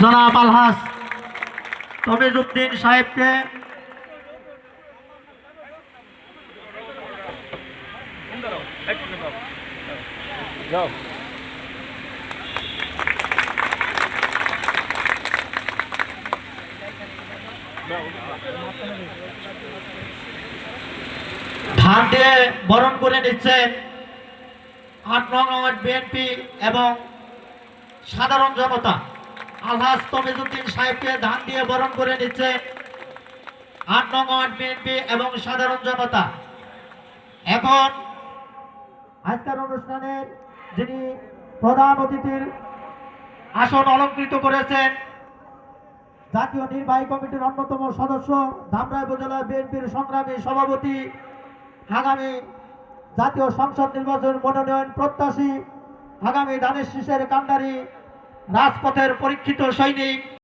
জনাব আলহাস তমিজুদ্দিন সাহেবকে ধান দিয়ে বরণ করে নিচ্ছেন আট নং বিএনপি এবং সাধারণ জনতা। আলহাজ তমিজুদ্দিন সাহেবকে ধান দিয়ে বরণ করে নিচ্ছে আট নং বিএনপি এবং সাধারণ জনতা। এখন আজকের অনুষ্ঠানের যিনি প্রধান অতিথির আসন অলঙ্কৃত করেছেন, জাতীয় নির্বাহী কমিটির অন্যতম সদস্য ধামরাই উপজেলা বিএনপির সংগ্রামী সভাপতি, আগামী জাতীয় সংসদ নির্বাচন মনোনয়ন প্রত্যাশী, আগামী ধানের শীষের কান্ডারি রাজপথের পরীক্ষিত সৈনিক